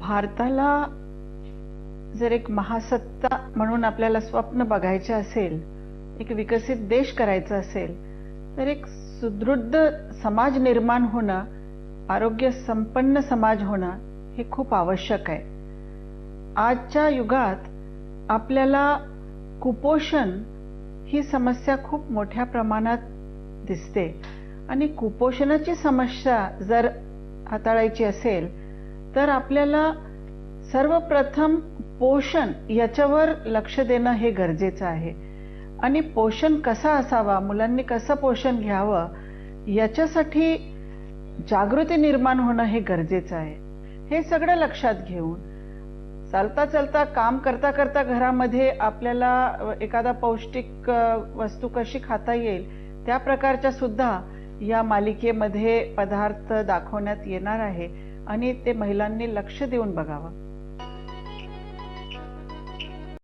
भारताला जर एक महासत्ता म्हणून आपल्याला स्वप्न बघायचे असेल एक विकसित देश करायचा असेल तर एक सुदृढ समाज निर्माण होणं आरोग्य संपन्न समाज होणं हे खूप आवश्यक आहे. आजच्या युगात आपल्याला कुपोषण ही समस्या खूप मोठ्या प्रमाणात दिसते. आणि कुपोषणाची समस्या जर हाताळायची असेल तर आपल्याला सर्वप्रथम पोषण याच्यावर लक्ष देणं हे गरजेचं आहे. आणि पोषण कसा असावा मुलांनी कसं पोषण घ्यावं याच्यासाठी जागृती निर्माण होणं हे गरजेचं आहे. हे सगळं लक्षात घेऊन चालता चालता काम करता करता घरामध्ये आपल्याला एखादा पौष्टिक वस्तू कशी खाता येईल त्या प्रकारच्या सुद्धा या मालिकेमध्ये पदार्थ दाखवण्यात येणार आहे आणि ते महिलांनी लक्ष देऊन बघावं.